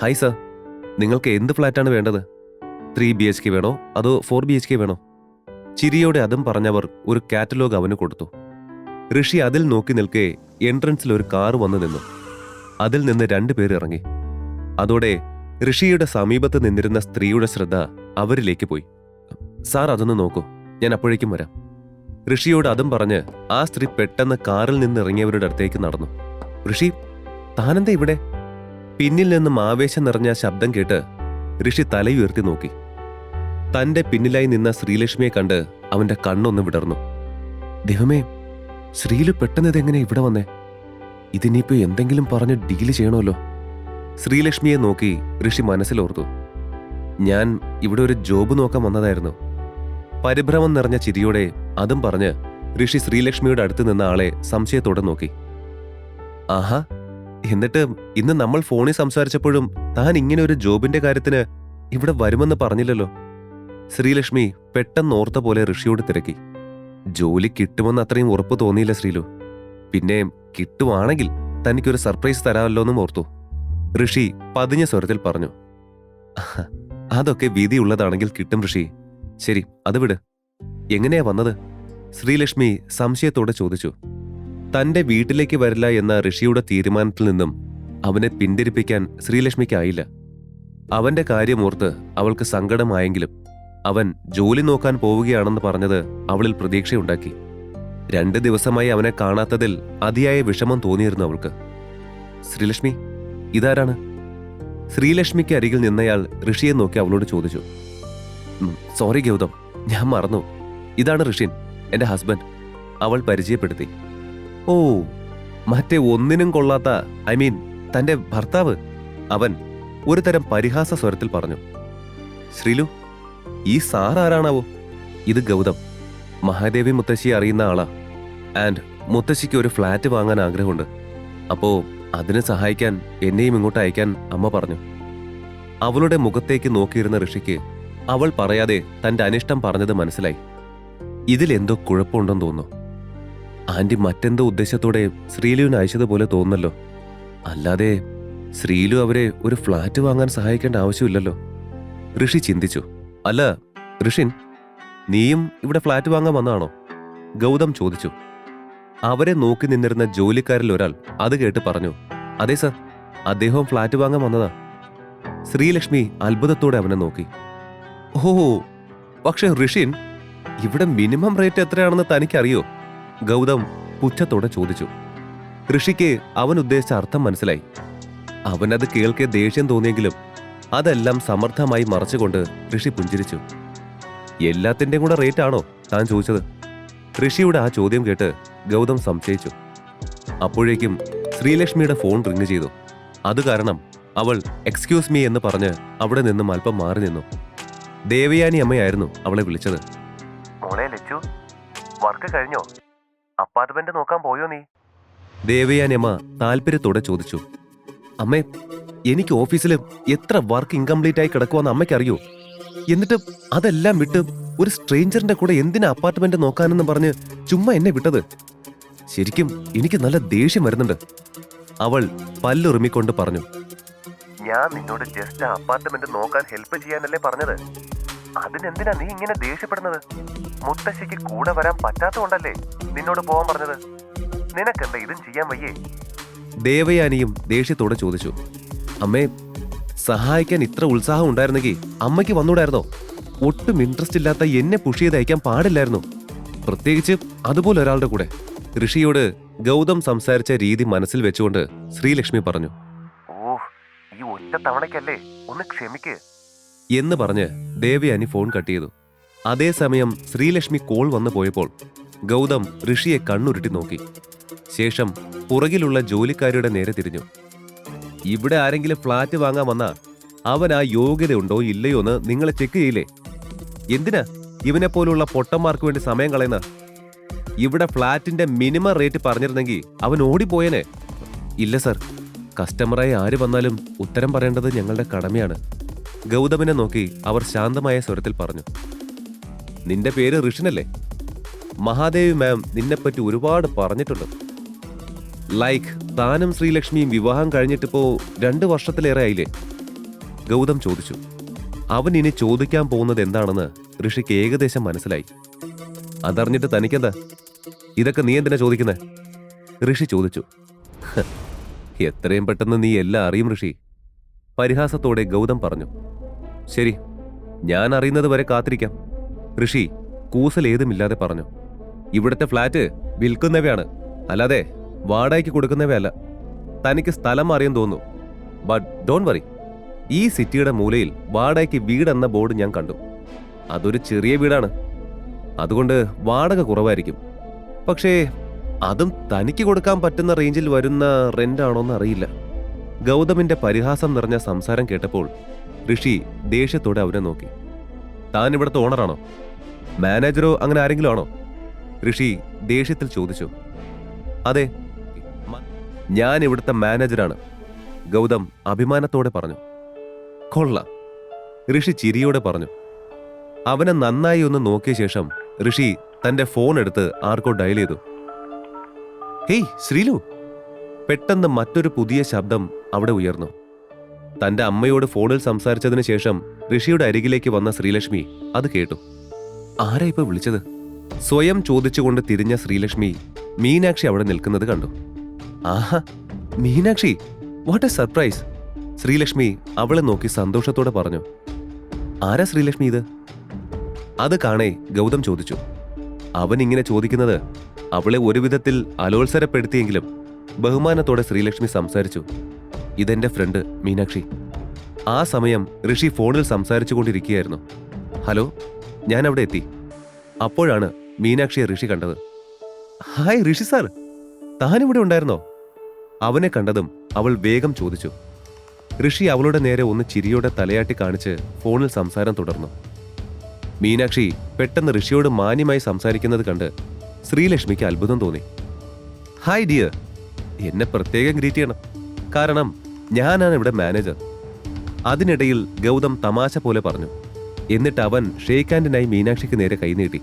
Hi sir നിങ്ങൾക്ക് എന്ത് ഫ്ലാറ്റാണ് വേണ്ടത്? ത്രീ ബി എച്ച് കെ വേണോ? അതോ ഫോർ ബി എച്ച് കെ വേണോ? ചിരിയോടെ അതും പറഞ്ഞവർ ഒരു കാറ്റലോഗ് അവന് കൊടുത്തു. ഋഷി അതിൽ നോക്കി നിൽക്കെ എൻട്രൻസിൽ ഒരു കാർ വന്നു നിന്നു. അതിൽ നിന്ന് രണ്ടുപേർ ഇറങ്ങി. അതോടെ ഋഷിയുടെ സമീപത്ത് നിന്നിരുന്ന സ്ത്രീയുടെ ശ്രദ്ധ അവരിലേക്ക് പോയി. സാർ അതൊന്ന് നോക്കൂ. ഞാൻ അപ്പോഴേക്കും വരാം. ഋഷിയോട് അതും പറഞ്ഞ് ആ സ്ത്രീ പെട്ടെന്ന് കാറിൽ നിന്ന് ഇറങ്ങിയവരുടെ അടുത്തേക്ക് നടന്നു. ഋഷി താനെന്താ ഇവിടെ? പിന്നിൽ നിന്നും ആവേശം നിറഞ്ഞ ശബ്ദം കേട്ട് ഋഷി തലയുയർത്തി നോക്കി. തന്റെ പിന്നിലായി നിന്ന ശ്രീലക്ഷ്മിയെ കണ്ട് അവന്റെ കണ്ണൊന്ന് വിടർന്നു. ദൈവമേ ശ്രീലു പെട്ടെന്ന് ഇതെങ്ങനെ ഇവിടെ വന്നേ? ഇതിനിപ്പോ എന്തെങ്കിലും പറഞ്ഞ് ഡീൽ ചെയ്യണമല്ലോ. ശ്രീലക്ഷ്മിയെ നോക്കി ഋഷി മനസ്സിലോർത്തു. ഞാൻ ഇവിടെ ഒരു ജോബ് നോക്കാൻ വന്നതായിരുന്നു. പരിഭ്രമം നിറഞ്ഞ ചിരിയോടെ അതും പറഞ്ഞ് ഋഷി ശ്രീലക്ഷ്മിയുടെ അടുത്ത് നിന്ന ആളെ സംശയത്തോടെ നോക്കി. ആഹാ എന്നിട്ട് ഇന്ന് നമ്മൾ ഫോണിൽ സംസാരിച്ചപ്പോഴും താൻ ഇങ്ങനെ ഒരു ജോബിന്റെ കാര്യത്തിന് ഇവിടെ വരുമെന്ന് പറഞ്ഞില്ലല്ലോ. ശ്രീലക്ഷ്മി പെട്ടെന്ന് ഓർത്ത പോലെ ഋഷിയോട് തിരക്കി. ജോലി കിട്ടുമെന്ന് അത്രയും ഉറപ്പ് തോന്നിയില്ല ശ്രീലു. പിന്നെ കിട്ടുവാണെങ്കിൽ തനിക്കൊരു സർപ്രൈസ് തരാമല്ലോ എന്നും ഓർത്തു. ഋഷി പതിഞ്ഞ സ്വരത്തിൽ പറഞ്ഞു അതൊക്കെ വീതി ഉള്ളതാണെങ്കിൽ കിട്ടും ഋഷി. ശരി അത് വിട്. എങ്ങനെയാ വന്നത്? ശ്രീലക്ഷ്മി സംശയത്തോടെ ചോദിച്ചു തന്റെ വീട്ടിലേക്ക് വരില്ല എന്ന ഋഷിയുടെ തീരുമാനത്തിൽ നിന്നും അവനെ പിന്തിരിപ്പിക്കാൻ ശ്രീലക്ഷ്മിക്കായില്ല. അവന്റെ കാര്യമോർത്ത് അവൾക്ക് സങ്കടമായെങ്കിലും അവൻ ജോലി നോക്കാൻ പോവുകയാണെന്ന് പറഞ്ഞത് അവളിൽ പ്രതീക്ഷയുണ്ടാക്കി. രണ്ട് ദിവസമായി അവനെ കാണാത്തതിൽ അതിയായ വിഷമം തോന്നിയിരുന്നു അവൾക്ക്. ശ്രീലക്ഷ്മി ഇതാരാണ്? ശ്രീലക്ഷ്മിക്ക് അരികിൽ നിന്നയാൾ ഋഷിയെ നോക്കി അവളോട് ചോദിച്ചു. സോറി ഗൗതം ഞാൻ മറന്നു. ഇതാണ് ഋഷിൻ എന്റെ ഹസ്ബൻഡ്. അവൾ പരിചയപ്പെടുത്തി. ഓ മറ്റേ ഒന്നിനും കൊള്ളാത്ത ഐ മീൻ തന്റെ ഭർത്താവ് അവൻ ഒരു തരം പരിഹാസ സ്വരത്തിൽ പറഞ്ഞു. ശ്രീലു ഈ സാർ ആരാണാവോ? ഇത് ഗൗതം. മഹാദേവി മുത്തശ്ശി അറിയുന്ന ആളാ. ആൻഡ് മുത്തശ്ശിക്ക് ഒരു ഫ്ലാറ്റ് വാങ്ങാൻ ആഗ്രഹമുണ്ട്. അപ്പോ അതിനെ സഹായിക്കാൻ എന്നെയും ഇങ്ങോട്ട് അയക്കാൻ അമ്മ പറഞ്ഞു. അവളുടെ മുഖത്തേക്ക് നോക്കിയിരുന്ന ഋഷിക്ക് അവൾ പറയാതെ തന്റെ അനിഷ്ടം പറഞ്ഞത് മനസ്സിലായി. ഇതിലെന്തോ കുഴപ്പമുണ്ടെന്ന് തോന്നുന്നു. ആന്റി മറ്റെന്തോ ഉദ്ദേശത്തോടെ ശ്രീലുവിന് അയച്ചതുപോലെ തോന്നുന്നല്ലോ. അല്ലാതെ ശ്രീലു അവരെ ഒരു ഫ്ലാറ്റ് വാങ്ങാൻ സഹായിക്കേണ്ട ആവശ്യമില്ലല്ലോ. ഋഷി ചിന്തിച്ചു. അല്ല ഋഷിൻ നീയും ഇവിടെ ഫ്ലാറ്റ് വാങ്ങാൻ വന്നാണോ ഗൗതം ചോദിച്ചു. അവരെ നോക്കി നിന്നിരുന്ന ജോലിക്കാരിൽ ഒരാൾ അത് കേട്ട് പറഞ്ഞു. അതെ സർ അദ്ദേഹം ഫ്ലാറ്റ് വാങ്ങാൻ വന്നതാ. ശ്രീലക്ഷ്മി അത്ഭുതത്തോടെ അവനെ നോക്കി. ഓഹോ പക്ഷെ ഋഷിൻ ഇവിടെ മിനിമം റേറ്റ് എത്രയാണെന്ന് തനിക്കറിയോ? ഗൗതം പുച്ഛത്തോടെ ചോദിച്ചു. ഋഷിക്ക് അവൻ ഉദ്ദേശിച്ച അർത്ഥം മനസ്സിലായി. അവനത് കേൾക്കെ ദേഷ്യം തോന്നിയെങ്കിലും അതെല്ലാം സമർത്ഥമായി മറച്ചുകൊണ്ട് ഋഷി പുഞ്ചിരിച്ചു. എല്ലാത്തിന്റെയും കൂടെ റേറ്റ് ആണോ? താൻ ചോദിച്ചത്. ഋഷിയുടെ ആ ചോദ്യം കേട്ട് ഗൗതം സംശയിച്ചു. അപ്പോഴേക്കും ശ്രീലക്ഷ്മിയുടെ ഫോൺ റിങ് ചെയ്തു. അത് കാരണം അവൾ എക്സ്ക്യൂസ് മീ എന്ന് പറഞ്ഞ് അവിടെ നിന്നും അല്പം മാറി നിന്നു. ദേവയാനി അമ്മയായിരുന്നു അവളെ വിളിച്ചത്. മോളെ ലച്ചു വർക്ക് കഴിഞ്ഞോ? അപ്പാർട്ട്മെന്റ് നോക്കാൻ പോയോ നീ? ദേവയാനമ്മ താല്പര്യത്തോടെ ചോദിച്ചു. അമ്മേ എനിക്ക് ഓഫീസിൽ എത്ര വർക്ക് ഇൻകംപ്ലീറ്റ് ആയി കിടക്കുവാന്ന് അമ്മയ്ക്കറിയോ? എന്നിട്ട് അതെല്ലാം വിട്ട് ഒരു സ്ട്രേഞ്ചറിന്റെ കൂടെ എന്തിനാ അപ്പാർട്ട്മെന്റ് നോക്കാനെന്ന് പറഞ്ഞ് ചുമ്മാ എന്നെ വിട്ടത്? ശരിക്കും എനിക്ക് നല്ല ദേഷ്യം വരുന്നുണ്ട്. അവൾ പല്ലുറുമിക്കൊണ്ട് പറഞ്ഞു. ഞാൻ നിന്നോട് ജസ്റ്റ് അപ്പാർട്ട്മെന്റ് നോക്കാൻ ഹെൽപ്പ് ചെയ്യാനല്ലേ പറഞ്ഞത്? അതിനെന്തിനാ നീ ഇങ്ങനെ ദേഷ്യപ്പെടുന്നത്? മുത്തശ്ശിക്ക് കൂടെ വരാൻ പറ്റാത്തതുകൊണ്ടല്ലേ നിന്നോട് പോവാൻ പറഞ്ഞത്? നിനക്കെന്താ ഇതും ചെയ്യാൻ വയ്യേ? ദേവയാനിയും ദേഷ്യത്തോടെ ചോദിച്ചു. അമ്മേ സഹായിക്കാൻ ഇത്ര ഉത്സാഹം ഉണ്ടായിരുന്നെങ്കിൽ അമ്മയ്ക്ക് വന്നൂടായിരുന്നോ? ഒട്ടും ഇൻട്രസ്റ്റ് ഇല്ലാത്ത എന്നെ പുഷ് ചെയ്ത് അയക്കാൻ പാടില്ലായിരുന്നു. പ്രത്യേകിച്ച് അതുപോലെ ഒരാളുടെ കൂടെ. ഋഷിയോട് ഗൗതം സംസാരിച്ച രീതി മനസ്സിൽ വെച്ചുകൊണ്ട് ശ്രീലക്ഷ്മി പറഞ്ഞു. ഓ ഈ ഒറ്റ തവണക്കല്ലേ? ഒന്ന് ക്ഷമിക്ക്. എന്ന് പറഞ്ഞ് ദേവയാനി ഫോൺ കട്ട് ചെയ്തു. അതേസമയം ശ്രീലക്ഷ്മി കോൾ വന്നു പോയപ്പോൾ ഗൗതം ഋഷിയെ കണ്ണുരുട്ടി നോക്കി. ശേഷം പുറകിലുള്ള ജോലിക്കാരിയുടെ നേരെ തിരിഞ്ഞു. ഇവിടെ ആരെങ്കിലും ഫ്ലാറ്റ് വാങ്ങാൻ വന്നാ അവൻ ആ യോഗ്യതയുണ്ടോ ഇല്ലയോ എന്ന് നിങ്ങളെ ചെക്ക് ചെയ്യില്ലേ? എന്തിനാ ഇവനെ പോലുള്ള പൊട്ടന്മാർക്ക് വേണ്ടി സമയം കളയുന്ന? ഇവിടെ ഫ്ലാറ്റിന്റെ മിനിമം റേറ്റ് പറഞ്ഞിരുന്നെങ്കിൽ അവൻ ഓടിപ്പോയനെ. ഇല്ല സർ കസ്റ്റമറായി ആര് വന്നാലും ഉത്തരം പറയേണ്ടത് ഞങ്ങളുടെ കടമയാണ്. ഗൗതമിനെ നോക്കി അവർ ശാന്തമായ സ്വരത്തിൽ പറഞ്ഞു നിന്റെ പേര് ഋഷിനല്ലേ? മഹാദേവി മാം നിന്നെപ്പറ്റി ഒരുപാട് പറഞ്ഞിട്ടുണ്ട്. ലൈക്ക് താനും ശ്രീലക്ഷ്മിയും വിവാഹം കഴിഞ്ഞിട്ടിപ്പോ രണ്ട് വർഷത്തിലേറെ ആയില്ലേ? ഗൗതം ചോദിച്ചു അവൻ ഇനി ചോദിക്കാൻ പോകുന്നത് എന്താണെന്ന് ഋഷിക്ക് ഏകദേശം മനസ്സിലായി. അതറിഞ്ഞിട്ട് തനിക്കെന്താ? ഇതൊക്കെ നീ എന്തിനാ ചോദിക്കുന്നേ? ഋഷി ചോദിച്ചു എത്രയും പെട്ടെന്ന് നീ എല്ലാം അറിയും ഋഷി. പരിഹാസത്തോടെ ഗൗതം പറഞ്ഞു ശരി ഞാൻ അറിയുന്നത് വരെ കാത്തിരിക്കാം. ഋഷി കൂസൽ ഏതുമില്ലാതെ പറഞ്ഞു ഇവിടുത്തെ ഫ്ലാറ്റ് വിൽക്കുന്നവയാണ് അല്ലാതെ വാടകയ്ക്ക് കൊടുക്കുന്നവയല്ല. തനിക്ക് സ്ഥലം അറിയാൻ തോന്നുന്നു. ബട്ട് ഡോൺ വറി ഈ സിറ്റിയുടെ മൂലയിൽ വാടകയ്ക്ക് വീടെന്ന ബോർഡ് ഞാൻ കണ്ടു. അതൊരു ചെറിയ വീടാണ്. അതുകൊണ്ട് വാടക കുറവായിരിക്കും. പക്ഷേ അതും തനിക്ക് കൊടുക്കാൻ പറ്റുന്ന റേഞ്ചിൽ വരുന്ന റെന്റ് ആണോന്ന് അറിയില്ല. ഗൗതമിന്റെ പരിഹാസം നിറഞ്ഞ സംസാരം കേട്ടപ്പോൾ ഋഷി ദേഷ്യത്തോടെ അവനെ നോക്കി. താൻ ഇവിടുത്തെ ഓണറാണോ മാനേജറോ അങ്ങനെ ആരെങ്കിലും ആണോ? ഋഷി ദേഷ്യത്തിൽ ചോദിച്ചു. അതെ ഞാൻ ഇവിടുത്തെ മാനേജരാണ് ഗൗതം അഭിമാനത്തോടെ പറഞ്ഞു. കൊള്ള ഋഷി ചിരിയോടെ പറഞ്ഞു. അവനെ നന്നായി ഒന്ന് നോക്കിയ ശേഷം ഋഷി തന്റെ ഫോൺ എടുത്ത് ആർക്കോ ഡയൽ ചെയ്തു. ഹേയ് ശ്രീലു പെട്ടെന്ന് മറ്റൊരു പുതിയ ശബ്ദം അവിടെ ഉയർന്നു. തന്റെ അമ്മയോട് ഫോണിൽ സംസാരിച്ചതിന് ശേഷം ഋഷിയുടെ അരികിലേക്ക് വന്ന ശ്രീലക്ഷ്മി അത് കേട്ടു. ആരാ ഇപ്പൊ വിളിച്ചത്? സ്വയം ചോദിച്ചുകൊണ്ട് തിരിഞ്ഞ ശ്രീലക്ഷ്മി മീനാക്ഷി അവിടെ നിൽക്കുന്നത് കണ്ടു. ആഹാ Meenakshi what a surprise Sreelakshmi അവളെ നോക്കി സന്തോഷത്തോടെ പറഞ്ഞു. ആരാ ശ്രീലക്ഷ്മി ഇത്? അത് കാണേ ഗൗതം ചോദിച്ചു. അവൻ ഇങ്ങനെ ചോദിക്കുന്നത് അവളെ ഒരു വിധത്തിൽ അലോത്സരപ്പെടുത്തിയെങ്കിലും ബഹുമാനത്തോടെ ശ്രീലക്ഷ്മി സംസാരിച്ചു. ഇതെന്റെ ഫ്രണ്ട് മീനാക്ഷി. ആ സമയം ഋഷി ഫോണിൽ സംസാരിച്ചു കൊണ്ടിരിക്കുകയായിരുന്നു ഹലോ ഞാൻ അവിടെ എത്തി. അപ്പോഴാണ് മീനാക്ഷിയെ ഋഷി കണ്ടത്. ഹായ് ഋഷി സാർ താനിവിടെ ഉണ്ടായിരുന്നോ? അവനെ കണ്ടതും അവൾ വേഗം ചോദിച്ചു. ഋഷി അവളുടെ നേരെ ഒന്ന് ചിരിയോടെ തലയാട്ടി കാണിച്ച് ഫോണിൽ സംസാരം തുടർന്നു. മീനാക്ഷി പെട്ടെന്ന് ഋഷിയോട് മാന്യമായി സംസാരിക്കുന്നത് കണ്ട് ശ്രീലക്ഷ്മിക്ക് അത്ഭുതം തോന്നി. ഹായ് ഡിയർ എന്നെ പ്രത്യേകം ഗ്രീറ്റ് ചെയ്യണം. കാരണം ഞാനാണ് ഇവിടെ മാനേജർ അതിനിടയിൽ ഗൗതം തമാശ പോലെ പറഞ്ഞു. എന്നിട്ട് അവൻ ഷേക്ക് ഹാൻഡിനായി മീനാക്ഷിക്ക് നേരെ കൈനീട്ടി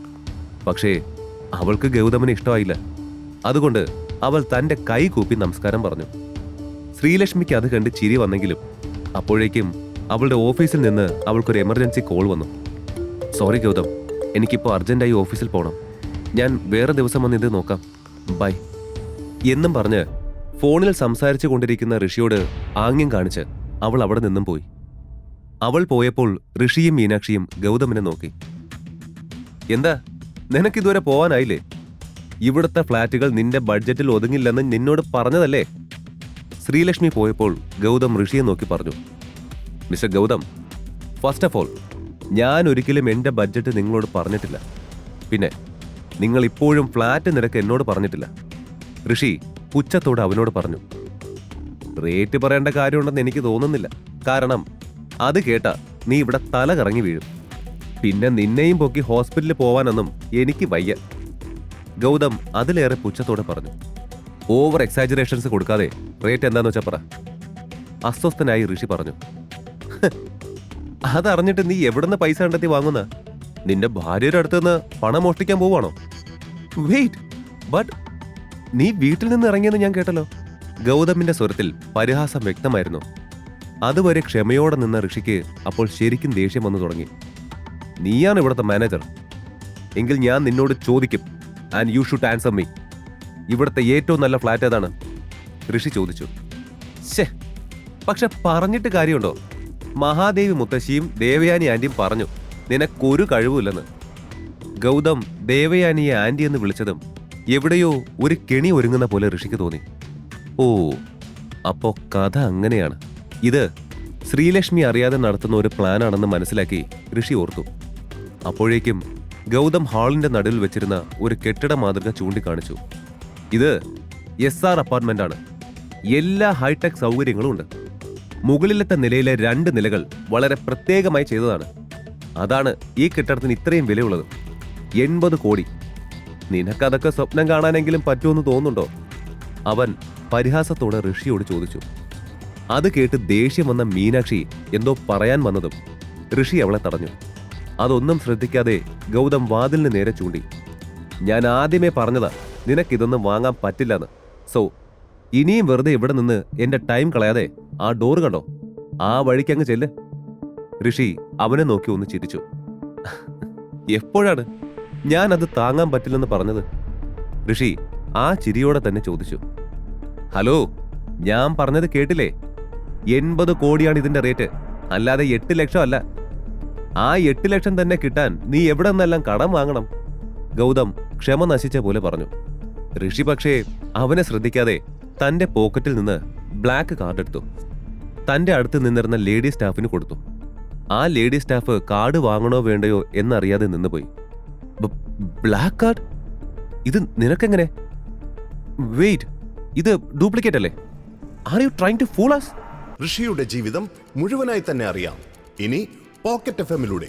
പക്ഷേ അവൾക്ക് ഗൗതമിന് ഇഷ്ടമായില്ല. അതുകൊണ്ട് അവൾ തന്റെ കൈ കൂപ്പി നമസ്കാരം പറഞ്ഞു. ശ്രീലക്ഷ്മിക്ക് അത് കണ്ട് ചിരി വന്നെങ്കിലും അപ്പോഴേക്കും അവളുടെ ഓഫീസിൽ നിന്ന് അവൾക്കൊരു എമർജൻസി കോൾ വന്നു. സോറി ഗൗതം. എനിക്കിപ്പോൾ അർജന്റായി ഓഫീസിൽ പോകണം ഞാൻ വേറെ ദിവസം വന്ന് ഇത് നോക്കാം. ബൈ. എന്നും പറഞ്ഞ് ഫോണിൽ സംസാരിച്ചു കൊണ്ടിരിക്കുന്ന ഋഷിയോട് ആംഗ്യം കാണിച്ച് അവൾ അവിടെ നിന്നും പോയി. അവൾ പോയപ്പോൾ ഋഷിയും മീനാക്ഷിയും ഗൗതമിനെ നോക്കി. എന്താ? നിനക്കിതുവരെ പോവാനായില്ലേ? ഇവിടുത്തെ ഫ്ളാറ്റുകൾ നിന്റെ ബഡ്ജറ്റിൽ ഒതുങ്ങില്ലെന്ന് നിന്നോട് പറഞ്ഞതല്ലേ? ശ്രീലക്ഷ്മി പോയപ്പോൾ ഗൗതം ഋഷിയെ നോക്കി പറഞ്ഞു. Mister Gautam first of all ഞാൻ ഒരിക്കലും എന്റെ ബഡ്ജറ്റ് നിങ്ങളോട് പറഞ്ഞിട്ടില്ല. പിന്നെ നിങ്ങൾ ഇപ്പോഴും ഫ്ലാറ്റ് നിരക്ക് എന്നോട് പറഞ്ഞിട്ടില്ല. ഋഷി പുച്ഛത്തോട് അവനോട് പറഞ്ഞു റേറ്റ് പറയേണ്ട കാര്യമുണ്ടെന്ന് എനിക്ക് തോന്നുന്നില്ല. കാരണം അത് കേട്ട നീ ഇവിടെ തല കറങ്ങി വീഴും. പിന്നെ നിന്നെയും പൊക്കി ഹോസ്പിറ്റലിൽ പോവാനൊന്നും എനിക്ക് വയ്യ. ഗൗതം അതിലേറെ പുച്ഛത്തോടെ പറഞ്ഞു ഓവർ എക്സാജറേഷൻസ് കൊടുക്കാതെ റേറ്റ് എന്താന്ന് വെച്ചാ പറ. അസ്വസ്ഥനായി ഋഷി പറഞ്ഞു "ഹ്, അതറിഞ്ഞിട്ട് നീ എവിടുന്ന് പൈസ കണ്ടെത്തി വാങ്ങുന്ന? നിന്റെ ഭാര്യയുടെ അടുത്തുനിന്ന് പണം മോഷ്ടിക്കാൻ പോവാണോ? വെയിറ്റ് ബട്ട് നീ വീട്ടിൽ നിന്ന് ഇറങ്ങിയെന്ന് ഞാൻ കേട്ടല്ലോ. ഗൗതമിന്റെ സ്വരത്തിൽ പരിഹാസം വ്യക്തമായിരുന്നു. അതുവരെ ക്ഷമയോടെ നിന്ന ഋഷിക്ക് അപ്പോൾ ശരിക്കും ദേഷ്യം വന്നു തുടങ്ങി. നീയാണ് ഇവിടുത്തെ മാനേജർ എങ്കിൽ ഞാൻ നിന്നോട് ചോദിക്കും. And you should answer me ഇവിടുത്തെ ഏറ്റവും നല്ല ഫ്ലാറ്റ് ഏതാണ്? ഋഷി ചോദിച്ചു. ശേ പക്ഷെ പറഞ്ഞിട്ട് കാര്യമുണ്ടോ? മഹാദേവി മുത്തശ്ശിയും ദേവയാനി ആന്റിയും പറഞ്ഞു നിനക്കൊരു കഴിവുമില്ലെന്ന്. ഗൗതം ദേവയാനിയെ ആന്റി എന്ന് വിളിച്ചതും എവിടെയോ ഒരു കെണി ഒരുങ്ങുന്ന പോലെ ഋഷിക്ക് തോന്നി. ഓ അപ്പോ കഥ അങ്ങനെയാണ്. ഇത് ശ്രീലക്ഷ്മി അറിയാതെ നടത്തുന്ന ഒരു പ്ലാനാണെന്ന് മനസ്സിലാക്കി ഋഷി ഓർത്തു. അപ്പോഴേക്കും ഗൗതം ഹാളിന്റെ നടുവിൽ വെച്ചിരുന്ന ഒരു കെട്ടിട മാതൃക ചൂണ്ടിക്കാണിച്ചു. ഇത് എസ് ആർ അപ്പാർട്ട്മെന്റ് ആണ് എല്ലാ ഹൈടെക് സൗകര്യങ്ങളും ഉണ്ട്. മുകളിലത്തെ നിലയിലെ രണ്ട് നിലകൾ വളരെ പ്രത്യേകമായി ചെയ്തതാണ്. അതാണ് ഈ കെട്ടിടത്തിന് ഇത്രയും വിലയുള്ളത്. എൺപത് കോടി. നിനക്കതൊക്കെ സ്വപ്നം കാണാനെങ്കിലും പറ്റുമെന്ന് തോന്നുന്നുണ്ടോ? അവൻ പരിഹാസത്തോടെ ഋഷിയോട് ചോദിച്ചു. അത് കേട്ട് ദേഷ്യം വന്ന മീനാക്ഷി എന്തോ പറയാൻ വന്നതും ഋഷി അവളെ തടഞ്ഞു. അതൊന്നും ശ്രദ്ധിക്കാതെ ഗൗതം വാതിലിന് നേരെ ചൂണ്ടി. ഞാൻ ആദ്യമേ പറഞ്ഞതാ നിനക്കിതൊന്നും വാങ്ങാൻ പറ്റില്ലെന്ന്. സോ ഇനിയും വെറുതെ ഇവിടെ നിന്ന് എന്റെ ടൈം കളയാതെ ആ ഡോർ കണ്ടോ? ആ വഴിക്കങ്ങ് ചെല്ല്. ഋഷി അവനെ നോക്കി ഒന്ന് ചിരിച്ചു. എപ്പോഴാണ്? ഞാൻ അത് താങ്ങാൻ പറ്റില്ലെന്ന് പറഞ്ഞത്. ഋഷി ആ ചിരിയോടെ തന്നെ ചോദിച്ചു. ഹലോ ഞാൻ പറഞ്ഞത് കേട്ടില്ലേ? എൺപത് കോടിയാണ് ഇതിന്റെ റേറ്റ്. അല്ലാതെ എട്ട് ലക്ഷം അല്ല. ആ എട്ട് ലക്ഷം തന്നെ കിട്ടാൻ നീ എവിടെ നിന്നെല്ലാം കടം വാങ്ങണം? ഗൗതം ക്ഷമ നശിച്ച പോലെ പറഞ്ഞു. ഋഷി പക്ഷേ അവനെ ശ്രദ്ധിക്കാതെ തന്റെ പോക്കറ്റിൽ നിന്ന് ബ്ലാക്ക് കാർഡ് എടുത്തു. തന്റെ അടുത്ത് നിന്നിരുന്ന ലേഡി സ്റ്റാഫിന് കൊടുത്തു. ആ ലേഡി സ്റ്റാഫ് കാർഡ് വാങ്ങണോ വേണ്ടയോ എന്നറിയാതെ നിന്നുപോയി. ബ്ലാക്ക് കാർഡ് ഇത് നിനക്കെങ്ങനെ? വെയിറ്റ് ഇത് ഡ്യൂപ്ലിക്കേറ്റ് അല്ലേ? Are you trying to fool ഋഷിയുടെ ജീവിതം മുഴുവനായി തന്നെ അറിയാം. ഇനി പോക്കറ്റ് എഫ് എമ്മിലൂടെ